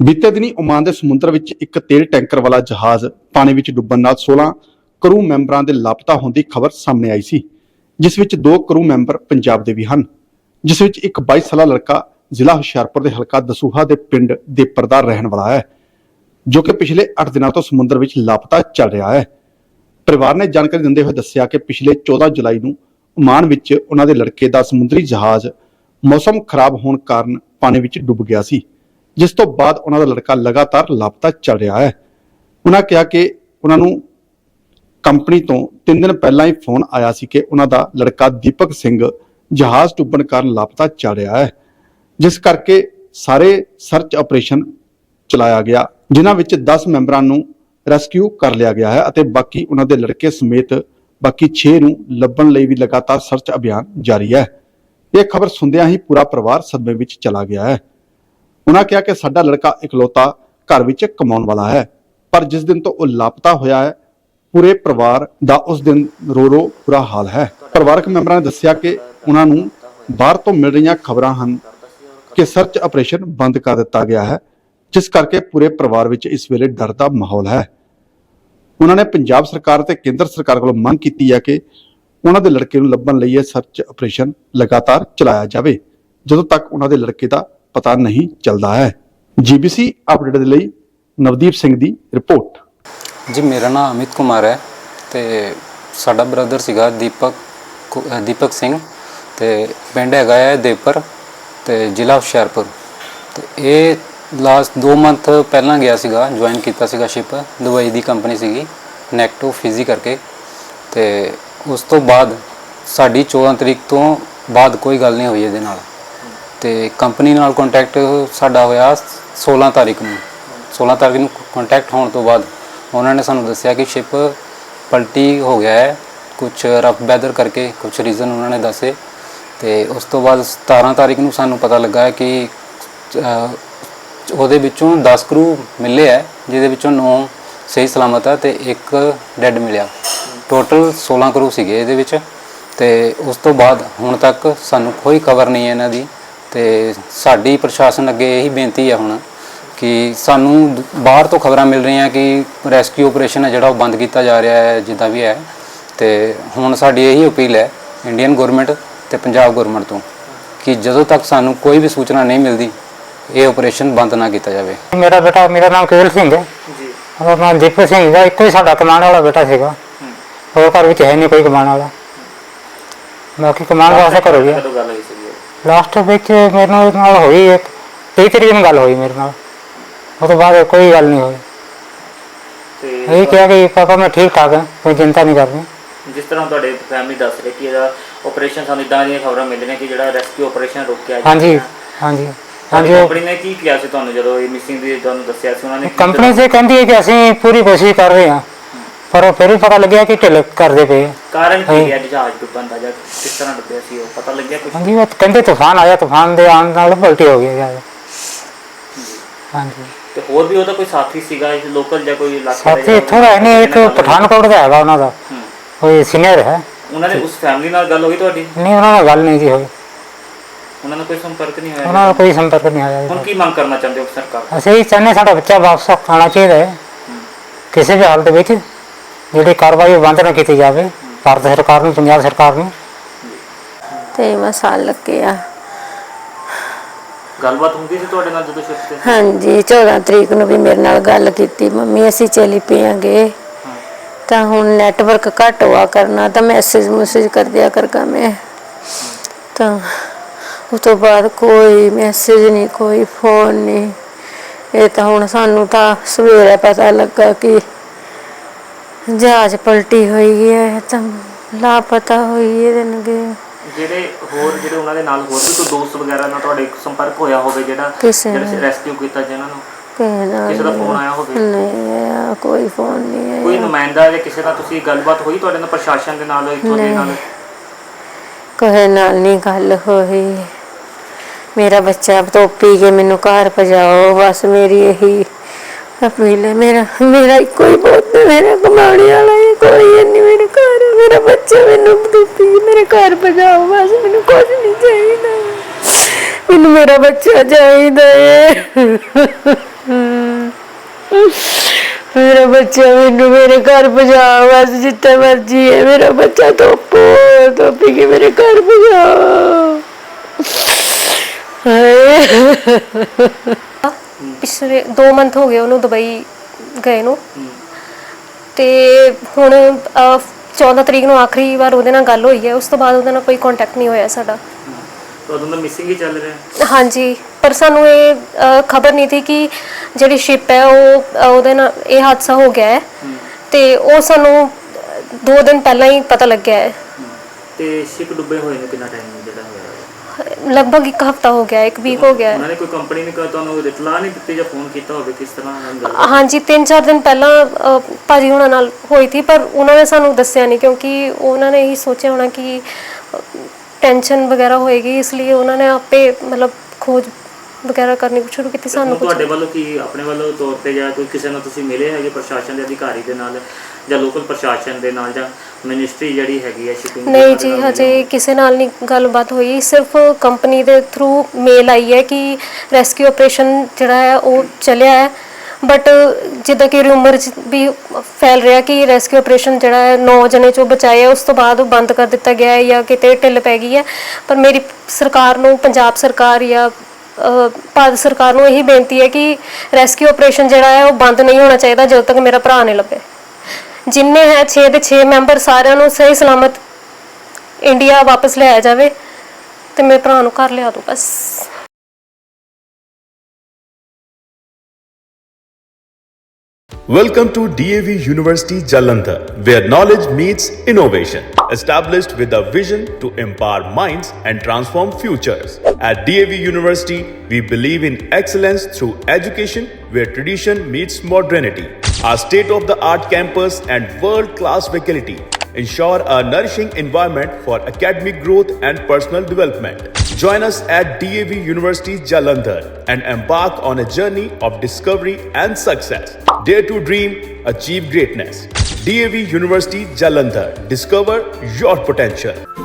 ਬੀਤੇ ਦਿਨੀ ਓਮਾਨ ਦੇ ਸਮੁੰਦਰ ਵਿੱਚ ਇੱਕ ਤੇਲ ਟੈਂਕਰ ਵਾਲਾ ਜਹਾਜ਼ ਪਾਣੀ ਵਿੱਚ ਡੁੱਬਣ ਨਾਲ 16 ਕਰੂ ਮੈਂਬਰਾਂ ਦੇ ਲਾਪਤਾ ਹੋਣ ਦੀ ਖਬਰ ਸਾਹਮਣੇ ਆਈ ਸੀ, ਜਿਸ ਵਿੱਚ ਦੋ ਕਰੂ ਮੈਂਬਰ ਪੰਜਾਬ ਦੇ ਵੀ ਹਨ, ਜਿਸ ਵਿੱਚ ਇੱਕ 22 ਸਾਲਾ ਲੜਕਾ ਜ਼ਿਲ੍ਹਾ ਹੁਸ਼ਿਆਰਪੁਰ ਦੇ ਹਲਕਾ ਦਸੂਹਾ ਦੇ ਪਿੰਡ ਦੇਪਰ ਦਾ ਰਹਿਣ ਵਾਲਾ ਹੈ, ਜੋ ਕਿ ਪਿਛਲੇ 8 ਦਿਨਾਂ ਤੋਂ ਸਮੁੰਦਰ ਵਿੱਚ ਲਾਪਤਾ ਚੱਲ ਰਿਹਾ ਹੈ। ਪਰਿਵਾਰ ਨੇ ਜਾਣਕਾਰੀ ਦਿੰਦੇ ਹੋਏ ਦੱਸਿਆ ਕਿ ਪਿਛਲੇ 14 ਜੁਲਾਈ ਨੂੰ ਓਮਾਨ ਵਿੱਚ ਉਹਨਾਂ ਦੇ ਲੜਕੇ ਦਾ ਸਮੁੰਦਰੀ ਜਹਾਜ਼ ਮੌਸਮ ਖਰਾਬ ਹੋਣ ਕਾਰਨ ਪਾਣੀ ਵਿੱਚ ਡੁੱਬ ਗਿਆ ਸੀ। ਜਿਸ ਤੋਂ ਬਾਅਦ ਉਹਨਾਂ ਦਾ ਲੜਕਾ ਲਗਾਤਾਰ ਲਾਪਤਾ ਚੱਲ ਰਿਹਾ ਹੈ। ਉਹਨਾਂ ਕਿਹਾ ਕਿ ਉਹਨਾਂ ਨੂੰ ਕੰਪਨੀ ਤੋਂ 3 ਦਿਨ ਪਹਿਲਾਂ ਹੀ ਫੋਨ ਆਇਆ ਸੀ ਕਿ ਉਹਨਾਂ ਦਾ ਲੜਕਾ ਦੀਪਕ ਸਿੰਘ ਜਹਾਜ਼ ਡੁੱਬਣ ਕਾਰਨ ਲਾਪਤਾ ਚੱਲ ਰਿਹਾ ਹੈ। ਜਿਸ ਕਰਕੇ ਸਾਰੇ ਸਰਚ ਆਪਰੇਸ਼ਨ ਚਲਾਇਆ ਗਿਆ, ਜਿਨ੍ਹਾਂ ਵਿੱਚ 10 ਮੈਂਬਰਾਂ ਨੂੰ ਰੈਸਕਿਊ ਕਰ ਲਿਆ ਗਿਆ ਹੈ ਅਤੇ ਬਾਕੀ ਉਹਨਾਂ ਦੇ ਲੜਕੇ ਸਮੇਤ ਬਾਕੀ 6 ਨੂੰ ਲੱਭਣ ਲਈ ਵੀ ਲਗਾਤਾਰ ਸਰਚ ਅਭਿਆਨ ਜਾਰੀ ਹੈ। ਇਹ ਖਬਰ ਸੁਣਦਿਆਂ ਹੀ ਪੂਰਾ ਪਰਿਵਾਰ ਸਦਮੇ ਵਿੱਚ ਚਲਾ ਗਿਆ ਹੈ। ਉਹਨਾਂ ਕਿਹਾ ਕਿ ਸਾਡਾ ਲੜਕਾ ਇਕਲੌਤਾ ਘਰ ਵਿੱਚ ਕਮਾਉਣ ਵਾਲਾ ਹੈ, ਪਰ ਜਿਸ ਦਿਨ ਤੋਂ ਉਹ ਲਾਪਤਾ ਹੋਇਆ ਹੈ, ਪੂਰੇ ਪਰਿਵਾਰ ਦਾ ਉਸ ਦਿਨ ਰੋ ਰੋ ਬੁਰਾ ਹਾਲ ਹੈ। ਪਰਿਵਾਰਕ ਮੈਂਬਰਾਂ ਨੇ ਦੱਸਿਆ ਕਿ ਉਹਨਾਂ ਨੂੰ ਬਾਹਰ ਤੋਂ ਮਿਲ ਰਹੀਆਂ ਖਬਰਾਂ ਹਨ ਕਿ ਸਰਚ ਆਪਰੇਸ਼ਨ ਬੰਦ ਕਰ ਦਿੱਤਾ ਗਿਆ ਹੈ, ਜਿਸ ਕਰਕੇ ਪੂਰੇ ਪਰਿਵਾਰ ਵਿੱਚ ਇਸ ਵੇਲੇ ਡਰ ਦਾ ਮਾਹੌਲ ਹੈ। ਉਹਨਾਂ ਨੇ ਪੰਜਾਬ ਸਰਕਾਰ ਤੇ ਕੇਂਦਰ ਸਰਕਾਰ ਕੋਲੋਂ ਮੰਗ ਕੀਤੀ ਹੈ ਕਿ ਉਹਨਾਂ ਦੇ ਲੜਕੇ ਨੂੰ ਲੱਭਣ ਲਈ ਇਹ ਸਰਚ ਆਪਰੇਸ਼ਨ ਲਗਾਤਾਰ ਚਲਾਇਆ ਜਾਵੇ। ਜਦੋਂ ਤੱਕ ਉਹਨਾਂ ਦੇ ਲੜਕੇ ਦਾ ਪਤਾ ਨਹੀਂ ਚੱਲਦਾ ਹੈ। ਜੀਬੀਸੀ ਅਪਡੇਟ ਦੇ ਲਈ ਨਵਦੀਪ ਸਿੰਘ ਦੀ ਰਿਪੋਰਟ। ਜੀ, ਮੇਰਾ ਨਾਮ ਅਮਿਤ ਕੁਮਾਰ ਹੈ ਤੇ ਸਾਡਾ ਬ੍ਰਦਰ ਸੀਗਾ ਦੀਪਕ ਕੁ- ਅਹ ਦੀਪਕ ਸਿੰਘ ਤੇ ਪਿੰਡ ਹੈਗਾ ਹੈ ਦੇਪਰ ਤੇ ਜ਼ਿਲ੍ਹਾ ਹੁਸ਼ਿਆਰਪੁਰ। ਤੇ ਇਹ ਲਾਸਟ 2 ਮੰਥ ਪਹਿਲਾਂ ਗਿਆ ਸੀਗਾ ਜੁਆਇਨ ਕੀਤਾ ਸੀਗਾ ਸ਼ਿਪ ਦੁਬਈ ਦੀ ਕੰਪਨੀ ਸੀਗੀ ਨੈਕਟੋ ਫਿਜ਼ੀ ਕਰਕੇ। ਤੇ ਉਸ ਤੋਂ ਬਾਅਦ ਸਾਡੀ 14 ਤਰੀਕ ਤੋਂ ਬਾਅਦ ਕੋਈ ਗੱਲ ਨਹੀਂ ਹੋਈ ਇਹਦੇ ਨਾਲ। ਤੇ ਕੰਪਨੀ ਨਾਲ ਕੰਟੈਕਟ ਸਾਡਾ ਹੋਇਆ 16 ਤਾਰੀਖ ਨੂੰ। 16 ਤਾਰੀਖ ਨੂੰ ਕੰਟੈਕਟ ਹੋਣ ਤੋਂ ਬਾਅਦ ਉਹਨਾਂ ਨੇ ਸਾਨੂੰ ਦੱਸਿਆ ਕਿ ਸ਼ਿਪ ਪਲਟੀ ਹੋ ਗਿਆ ਹੈ। ਕੁਝ ਰਫ ਵੈਦਰ ਕਰਕੇ ਕੁਝ ਰੀਜ਼ਨ ਉਹਨਾਂ ਨੇ ਦੱਸੇ ਤੇ ਉਸ ਤੋਂ ਬਾਅਦ 17 ਤਾਰੀਖ ਨੂੰ ਸਾਨੂੰ ਪਤਾ ਲੱਗਾ ਹੈ ਕਿ ਉਹਦੇ ਵਿੱਚੋਂ 10 ਕਰੂ ਮਿਲੇ ਹੈ, ਜਿਹਦੇ ਵਿੱਚੋਂ 9 ਸਹੀ ਸਲਾਮਤ ਹੈ ਤੇ ਇੱਕ ਡੈੱਡ ਮਿਲਿਆ। ਟੋਟਲ 16 ਕਰੂ ਸੀਗੇ ਇਹਦੇ ਵਿੱਚ ਤੇ ਉਸ ਤੋਂ ਬਾਅਦ ਹੁਣ ਤੱਕ ਸਾਨੂੰ ਕੋਈ ਖਬਰ ਨਹੀਂ ਹੈ ਇਹਨਾਂ ਦੀ। ਤੇ ਸਾਡੀ ਪ੍ਰਸ਼ਾਸਨ ਅੱਗੇ ਇਹੀ ਬੇਨਤੀ ਹੈ ਹੁਣ ਕਿ ਸਾਨੂੰ ਦ- ਬਾਹਰ ਤੋਂ ਖਬਰਾਂ ਮਿਲ ਰਹੀਆਂ ਕਿ ਰੈਸਕਿਊ ਆਪਰੇਸ਼ਨ ਹੈ ਜਿਹੜਾ ਉਹ ਬੰਦ ਕੀਤਾ ਜਾ ਰਿਹਾ ਹੈ ਜਿੱਦਾਂ ਵੀ ਹੈ। ਤੇ ਹੁਣ ਸਾਡੀ ਇਹੀ ਅਪੀਲ ਹੈ ਇੰਡੀਅਨ ਗਵਰਨਮੈਂਟ ਤੇ ਪੰਜਾਬ ਗਵਰਨਮੈਂਟ ਤੋਂ ਕਿ ਜਦੋਂ ਤੱਕ ਸਾਨੂੰ ਕੋਈ ਵੀ ਸੂਚਨਾ ਨਹੀਂ ਮਿਲਦੀ ਇਹ ਆਪਰੇਸ਼ਨ ਬੰਦ ਨਾ ਕੀਤਾ ਜਾਵੇ। ਮੇਰਾ ਬੇਟਾ ਮੇਰਾ ਨਾਮ ਕੇਵਲ ਸਿੰਘ ਹੈ। ਜੀ। ਉਹਦਾ ਨਾਮ ਦੀਪਕ ਸਿੰਘ ਹੈ ਇੱਕੋ ਹੀ ਸਾਡਾ ਕਮਾਉਣ ਵਾਲਾ ਬੇਟਾ ਸੀਗਾ। ਉਹ ਘਰ ਵਿੱਚ ਹੈ ਨਹੀਂ ਕੋਈ ਕਮਾਉਣ ਵਾਲਾ। ਬਾਕੀ ਕਮਾਉਣ ਵਾਸਤੇ ਗਿਆ। ਹੋਈ ਸੀ? ਲਾਸਟ ਵਿੱਚ ਮੇਰੇ ਨਾਲ ਨਾਲ ਹੋਈ ਇੱਕ। 23 ਤਰੀਕ ਨੂੰ ਗੱਲ ਹੋਈ ਮੇਰੇ ਨਾਲ। ਉਹ ਤੋਂ ਬਾਅਦ ਕੋਈ ਗੱਲ ਨਹੀਂ ਹੋਈ। ਤੇ ਇਹ ਕਿਹਾ ਕਿ ਪਾਪਾ ਮੈਂ ਠੀਕ ਠਾਕ ਹਾਂ ਕੋਈ ਚਿੰਤਾ ਨਹੀਂ ਕਰਨੀ। ਜਿਸ ਤਰ੍ਹਾਂ ਤੁਹਾਡੇ ਫੈਮਿਲੀ ਦੱਸ ਰਹੇ ਕਿ ਇਹਦਾ ਆਪਰੇਸ਼ਨ ਸਾਨੂੰ ਇਦਾਂ ਦੀਆਂ ਖਬਰਾਂ ਮਿਲ ਰਹੀਆਂ ਕਿ ਜਿਹੜਾ ਰੈਸਕਿਊ ਆਪਰੇਸ਼ਨ ਰੁਕਿਆ ਹਾਂਜੀ। ਹਾਂਜੀ। ਹਾਂਜੀ ਕੰਪਨੀ ਨੇ ਕੀ ਕਿਹਾ ਸੀ ਤੁਹਾਨੂੰ ਜਦੋਂ ਇਹ ਮਿਸਿੰਗ ਦੀ ਤੁਹਾਨੂੰ ਦੱਸਿਆ ਸੀ? ਉਹਨਾਂ ਨੇ ਕੰਪਨੀ ਸੇ ਕਹਿੰਦੀ ਹੈ ਕਿ ਅਸੀਂ ਪੂਰੀ ਕੋਸ਼ਿਸ਼ ਕਰ ਰਹੇ ਹਾਂ। ਪਰ ਉਹ ਫਿਰ ਵੀ ਪਤਾ ਲੱਗਿਆ ਕਿ ਢਿੱਲ ਕਰਦੇ ਪਏ ਆ। ਕਾਰਨ। ਕੀ ਹੈ ਜਹਾਜ਼ ਡੁੱਬਣ ਦਾ ਜਾਂ ਕਿਸ ਤਰ੍ਹਾਂ ਡੁੱਬਿਆ ਸੀ ਉਹ ਪਤਾ ਲੱਗਿਆ ਕੁਝ ਹਾਂਜੀ ਉਹ ਕਹਿੰਦੇ ਤੂਫਾਨ ਆਇਆ ਤੂਫਾਨ ਦੇ ਆਉਣ ਨਾਲ ਪਲਟੀ ਹੋ ਗਈ ਜ਼ਿਆਦਾ ਹਾਂਜੀ ਤੇ ਹੋਰ ਵੀ ਉਹਦਾ ਕੋਈ ਸਾਥੀ ਸੀਗਾ ਇਸ ਲੋਕਲ ਜਾਂ ਕੋਈ ਇਲਾਕੇ ਦਾ ਸਾਥੀ ਜਿਹੜਾ ਇੱਥੋਂ ਦਾ ਨਹੀਂ ਇੱਕ ਨਾਲ? ਪਠਾਨਕੋਟ ਦਾ ਹੈਗਾ ਉਹਨਾਂ ਦਾ ਹੂੰ। ਕੋਈ ਸੀਨੀਅਰ ਹੈ ਉਹਨਾਂ ਨੇ ਉਸ ਫੈਮਿਲੀ ਨਾਲ ਗੱਲ ਹੋਈ ਤੁਹਾਡੀ ਨਹੀਂ ਉਹਨਾਂ ਨਾਲ ਗੱਲ ਨਹੀਂ ਜੀ ਹੋਈ ਉਹਨਾਂ ਨਾਲ ਕੋਈ ਸੰਪਰਕ ਨਹੀਂ ਉਹਨਾਂ ਹੋਇਆ ਨਾਲ ਕੋਈ ਸੰਪਰਕ ਨਹੀਂ ਆਇਆ ਹੁਣ ਜੀ। ਕੀ ਮੰਗ ਕਰਨਾ ਚਾਹੁੰਦੇ ਹੋ ਸਰਕਾਰ ਤੋਂ? ਅਸੀਂ ਇਹ ਚਾਹੁੰਦੇ ਸਾਡਾ ਬੱਚਾ ਵਾਪਸ ਆਉਣਾ ਚਾਹੀਦਾ ਹੈ ਕਿਸੇ ਵੀ ਹਾਲਤ ਵਿੱਚ ਜਿਹੜੀ ਕਾਰਵਾਈ ਉਹ ਬੰਦ ਨਾ ਕੀਤੀ ਜਾਵੇ ਭਾਰਤ ਸਰਕਾਰ ਨੂੰ ਪੰਜਾਬ ਸਰਕਾਰ ਨੂੰ। ਤੇ ਮਸਾਲ ਲੱਗੇ ਆ। ਗੱਲਬਾਤ ਹੁੰਦੀ ਸੀ ਤੁਹਾਡੇ ਨਾਲ ਜਦੋਂ ਸ਼ਿਫਟ ਤੇ? ਹਾਂਜੀ 14 ਤਰੀਕ ਨੂੰ ਵੀ ਮੇਰੇ ਨਾਲ ਗੱਲ ਕੀਤੀ ਮੰਮੀ ਅਸੀਂ ਚਲੀ ਪਈਆਂਗੇ। ਤਾਂ ਹੁਣ ਨੈਟਵਰਕ ਘੱਟ ਹੋਆ ਕਰਨਾ ਤਾਂ ਮੈਸੇਜ ਮੈਸੇਜ ਕਰ ਦਿਆ ਕਰਗਾ ਮੈਂ। ਤਾਂ ਉਸ ਤੋਂ ਬਾਅਦ ਕੋਈ ਮੈਸੇਜ ਨਹੀਂ ਕੋਈ ਫੋਨ ਨਹੀਂ। ਇਹ ਤਾਂ ਹੁਣ ਸਾਨੂੰ ਤਾਂ ਸਵੇਰੇ ਪਤਾ ਲੱਗਾ ਕਿ ਜਹਾਜ਼ ਪਲਟੀ ਹੋਈ ਹੈ ਤਾਂ ਲਾਪਤਾ ਹੋਈ ਹੈ ਦੇਣਗੇ ਜਿਹੜੇ ਹੋਰ ਜਿਹੜੇ ਉਹਨਾਂ ਦੇ ਨਾਲ ਹੋਰ ਵੀ ਕੋਈ ਦੋਸਤ ਵਗੈਰਾ ਨਾਲ ਤੁਹਾਡੇ ਸੰਪਰਕ ਹੋਇਆ ਹੋਵੇ ਜਿਹੜਾ ਕਿਸੇ ਜਿਹੜਾ ਨਾਲ। ਰੈਸਕਿਊ ਕੀਤਾ ਜਿਹਨਾਂ ਨੂੰ? ਕਿਸੇ ਨਾਲ ਕਿਸੇ ਦਾ ਫੋਨ ਆਇਆ ਹੋਵੇ? ਨਹੀਂ ਆਇਆ, ਕੋਈ ਫੋਨ ਨਹੀਂ ਕੋਈ ਨੁਮਾਇੰਦਾ ਜਾਂ ਕਿਸੇ ਦਾ ਤੁਸੀਂ ਗੱਲਬਾਤ ਹੋਈ ਤੁਹਾਡੇ ਨਾਲ ਪ੍ਰਸ਼ਾਸਨ ਦੇ ਨਾਲ ਇੱਥੋਂ ਦੇ ਨਹੀਂ। ਨਾਲ ਕਿਸੇ ਨਾਲ ਨਹੀਂ ਗੱਲ ਹੋਈ। ਮੇਰਾ ਬੱਚਾ ਧੋਪੀ ਕੇ ਮੈਨੂੰ ਘਰ ਭਜਾਓ ਬਸ ਮੇਰੀ ਇਹੀ ਅਪੀਲ ਮੇਰਾ ਮੇਰਾ ਇੱਕੋ ਹੀ ਪੁੱਤ, ਮੇਰਾ ਕਮਾਉਣੇ ਵਾਲਾ ਹੀ ਕੋਈ ਨਹੀਂ, ਮੇਰੇ ਘਰ, ਮੇਰਾ ਬੱਚਾ ਮੈਨੂੰ ਧੋਪੀ ਮੇਰੇ ਘਰ ਭਜਾਓ, ਬਸ ਮੈਨੂੰ ਕੁਝ ਨਹੀਂ ਚਾਹੀਦਾ। ਮੈਨੂੰ ਮੇਰਾ ਬੱਚਾ ਚਾਹੀਦਾ ਹੈ। ਮੇਰਾ ਬੱਚਾ ਮੈਨੂੰ ਮੇਰੇ ਘਰ ਪਹੁੰਚਾ ਬਸ ਜਿੱਥੇ ਮਰਜ਼ੀ ਹੈ, ਮੇਰਾ ਬੱਚਾ ਧੋਪੋ, ਧੋਪੀ ਕੇ ਮੇਰੇ ਘਰ ਪਹੁੰਚਾ ਹਾਏ। ਪਿਛਲੇ 2 ਮੰਥ ਹੋ ਗਏ ਉਹਨੂੰ ਦੁਬਈ ਗਏ ਨੂੰ। ਤੇ ਹੁਣ ਅਹ, 14 ਤਰੀਕ ਨੂੰ ਆਖਰੀ ਵਾਰ ਉਹਦੇ ਨਾਲ ਗੱਲ ਹੋਈ ਹੈ। ਉਸ ਤੋਂ ਬਾਅਦ ਉਹਦੇ ਨਾਲ ਕੋਈ ਕੰਟੈਕਟ ਨਹੀਂ ਹੋਇਆ ਸਾਡਾ। ਤਾਂ ਉਦੋਂ ਦਾ ਮਿਸਿੰਗ ਹੀ ਚੱਲ ਰਿਹਾ। ਹਾਂਜੀ ਪਰ ਸਾਨੂੰ ਇਹ ਖਬਰ ਨਹੀਂ ਸੀ ਕਿ ਜਿਹੜੀ ਸ਼ਿਪ ਹੈ ਉਹ ਉਹਦੇ ਨਾਲ ਇਹ ਹਾਦਸਾ ਹੋ ਗਿਆ ਹੈ। ਤੇ ਉਹ ਸਾਨੂੰ 2 ਦਿਨ ਪਹਿਲਾਂ ਹੀ ਪਤਾ ਲੱਗਿਆ ਹੈ। ਤੇ ਸ਼ਿਪ ਡੁੱਬੇ ਹੋਏ ਨੂੰ ਕਿੰਨਾ ਟਾਈਮ ਲਗਭਗ ਇੱਕ ਹਫਤਾ ਹੋ ਗਿਆ ਇੱਕ ਵੀਕ ਹੋ ਗਿਆ। ਹੈ ਉਹਨਾਂ ਨੇ ਕੋਈ ਕੰਪਨੀ ਨੇ ਕੋਈ ਤੁਹਾਨੂੰ ਇਤਲਾਹ ਨਹੀਂ ਦਿੱਤੀ ਜਾਂ ਫੋਨ ਕੀਤਾ ਹੋਵੇ ਕਿਸ ਤਰ੍ਹਾਂ ਨਾਲ ਗੱਲ? ਹਾਂਜੀ 3-4 ਦਿਨ ਪਹਿਲਾਂ ਭਾਜੀ ਹੁਣਾਂ ਨਾਲ ਹੋਈ ਸੀ ਪਰ ਉਹਨਾਂ ਨੇ ਸਾਨੂੰ ਦੱਸਿਆ ਨਹੀਂ ਕਿਉਂਕਿ ਉਹਨਾਂ ਨੇ ਇਹੀ ਸੋਚਿਆ ਹੋਣਾ ਕਿ ਟੈਨਸ਼ਨ ਵਗੈਰਾ ਹੋਏਗੀ ਇਸ ਲਈ ਉਹਨਾਂ ਨੇ ਆਪੇ ਮਤਲਬ ਖੋਜ ਵਗੈਰਾ ਕਰਨੀ ਸ਼ੁਰੂ ਕੀਤੀ ਸਾਨੂੰ ਹੁਣ ਕੁਝ ਤੁਹਾਡੇ ਵੱਲੋਂ ਕੀ ਆਪਣੇ ਵੱਲੋਂ ਤੌਰ ਤੇ ਜਾਂ ਕੋਈ ਕਿਸੇ ਨੂੰ ਤੁਸੀਂ ਮਿਲੇ ਹੈਗੇ ਪ੍ਰਸ਼ਾਸਨ ਦੇ ਅਧਿਕਾਰੀ ਦੇ ਨਾਲ? ਜਾਂ ਲੋਕਲ ਪ੍ਰਸ਼ਾਸਨ ਦੇ ਨਾਲ ਜਾਂ ਮਿਨਿਸਟਰੀ ਜਿਹੜੀ ਹੈਗੀ ਹੈ ਸ਼ਿਪਿੰਗ ਨਹੀਂ ਜੀ ਹਜੇ ਕਿਸੇ ਨਾਲ ਨਹੀਂ ਗੱਲਬਾਤ ਹੋਈ। ਸਿਰਫ ਕੰਪਨੀ ਦੇ ਥਰੂ ਮੇਲ ਆਈ ਹੈ ਕਿ ਰੈਸਕਿਊ ਆਪਰੇਸ਼ਨ ਜਿਹੜਾ ਹੈ ਉਹ ਚੱਲਿਆ ਹੈ। ਬਟ ਜਿੱਦਾਂ ਕਿ ਰਿਊਮਰ ਵੀ ਫੈਲ ਰਿਹਾ ਕਿ ਰੈਸਕਿਊ ਆਪਰੇਸ਼ਨ ਜਿਹੜਾ ਹੈ 9 ਜਣੇ ਚੋਂ ਬਚਾਏ ਉਸ ਤੋਂ ਬਾਅਦ ਉਹ ਬੰਦ ਕਰ ਦਿੱਤਾ ਗਿਆ ਹੈ ਜਾਂ ਕਿਤੇ ਢਿੱਲ ਪੈ ਗਈ ਹੈ। ਪਰ ਮੇਰੀ ਸਰਕਾਰ ਨੂੰ ਪੰਜਾਬ ਸਰਕਾਰ ਜਾਂ ਭਾਰਤ ਸਰਕਾਰ ਨੂੰ ਇਹੀ ਬੇਨਤੀ ਹੈ ਕਿ ਰੈਸਕਿਊ ਆਪਰੇਸ਼ਨ ਜਿਹੜਾ ਹੈ ਉਹ ਬੰਦ ਨਹੀਂ ਹੋਣਾ ਚਾਹੀਦਾ ਜਦੋਂ ਤੱਕ ਮੇਰਾ ਭਰਾ ਨਹੀਂ ਲੱਭੇ। ਜਿੰਨੇ ਹੈ 6 ਦੇ 6 ਮੈਂਬਰ ਸਾਰਿਆਂ ਨੂੰ ਸਹੀ ਸਲਾਮਤ ਇੰਡੀਆ ਵਾਪਸ ਲਿਆਇਆ ਜਾਵੇ ਤੇ ਮੇਰੇ ਭਰਾ ਨੂੰ ਘਰ ਲਿਆ ਦਿਓ ਬਸ Welcome to DAV University Jalandhar, where knowledge meets innovation. Established with a vision to empower minds and transform futures. At DAV University, we believe in excellence through education where tradition meets modernity. Our state of the art campus and world class faculty ensure a nourishing environment for academic growth and personal development. Join us at DAV University Jalandhar and embark on a journey of discovery and success. Dare to dream, achieve greatness. DAV University Jalandhar. Discover your potential.